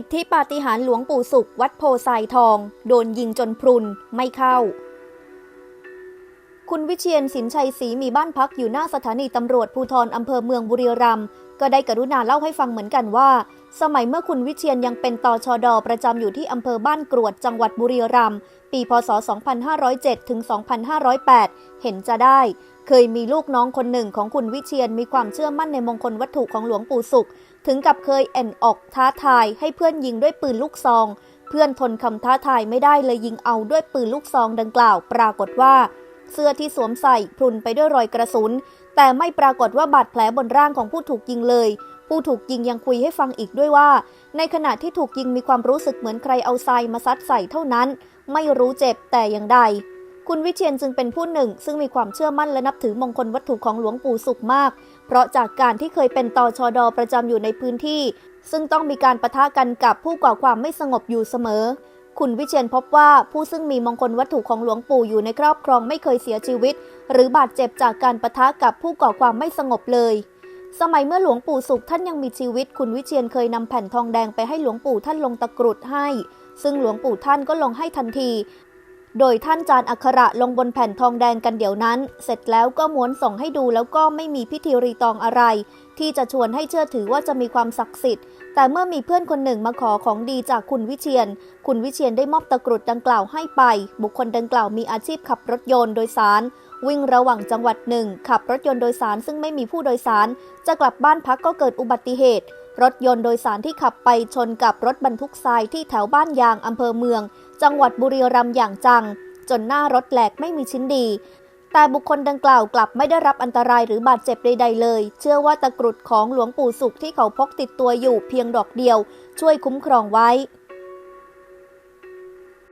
อิทธิปาฏิหาริย์หลวงปู่สุข วัดโพไซทอง โดนยิงจนพรุนไม่เข้า คุณวิเชียนสินชัยศรีมีบ้านพักอยู่หน้าสถานีตำรวจภูธรอำเภอเมืองบุรีรัมย์ก็ได้กรุณาเล่าให้ฟังเหมือนกันว่า สมัยเมื่อคุณวิเชียนยังเป็นตชดประจำอยู่ที่อำเภอบ้านกรวดจังหวัดบุรีรัมย์ปีพศ 2507 ถึง 2508 เห็นจะได้ เคยมีลูกน้องคนหนึ่งของคุณวิเชียนมีความเชื่อมั่นในมงคลวัตถุของหลวงปู่สุข ถึงกับเคยแอนออกท้าทายให้เพื่อนยิงด้วยปืนลูกซอง เพื่อนทนคำท้าทายไม่ได้เลยยิงเอาด้วยปืนลูกซองดังกล่าว ปรากฏว่า เสื้อที่สวมใส่พรุนไปด้วยรอยกระสุน แต่ไม่ปรากฏว่าบาดแผลบนร่างของผู้ถูกยิงเลย ผู้ถูกยิงยังคุยให้ฟังอีกด้วยว่า ในขณะที่ถูกยิงมีความรู้สึกเหมือนใครเอาทรายมาซัดใส่เท่านั้น ไม่รู้เจ็บแต่อย่างใด คุณวิเชียนจึงเป็นผู้หนึ่ง ซึ่งมีความเชื่อมั่นและนับถือมงคลวัตถุของหลวงปู่สุขมาก เพราะจากการที่เคยเป็นตชดประจำอยู่ในพื้นที่ ซึ่งต้องมีการประทะกันกับผู้ก่อความไม่สงบอยู่เสมอ คุณวิเชียนพบว่าผู้ซึ่งมีมงคลวัตถุของหลวงปู่อยู่ในครอบครองไม่เคยเสียชีวิต หรือบาดเจ็บจากการประทะกับผู้ก่อความไม่สงบเลยสมัยเมื่อหลวงปู่สุขท่านยังมีชีวิต คุณวิเชียนเคยนำแผ่นทองแดงไปให้หลวงปู่ท่านลงตะกรุดให้ ซึ่งหลวงปู่ท่านก็ลงให้ทันที โดยท่านจานอักขระลงบนแผ่นทองแดงกันเดี๋ยวนั้น เสร็จแล้วก็ม้วนส่งให้ดูแล้วก็ไม่มีพิธีรีตองอะไร ที่จะชวนให้เชื่อถือว่าจะมีความศักดิ์สิทธิ์ แต่เมื่อมีเพื่อนคนหนึ่งมาขอของดีจากคุณวิเชียน คุณวิเชียนได้มอบตะกรุดดังกล่าวให้ไป บุคคลดังกล่าวมีอาชีพขับรถยนต์โดยสาร วิ่งระหว่างจังหวัดหนึ่งขับรถยนต์โดยสารซึ่งไม่มีผู้โดยสาร จะกลับบ้านพักก็เกิดอุบัติเหตุ รถยนต์โดยสารที่ขับไปชนกับรถบรรทุกทรายที่แถวบ้านยางอำเภอเมือง จังหวัดบุรีรัมย์อย่างจัง จนหน้ารถแหลกไม่มีชิ้นดี แต่บุคคลดังกล่าวกลับไม่ได้รับอันตรายหรือบาดเจ็บใดๆเลย เชื่อว่าตะกรุดของหลวงปู่สุขที่เขาพกติดตัวอยู่เพียงดอกเดียว ช่วยคุ้มครองไว้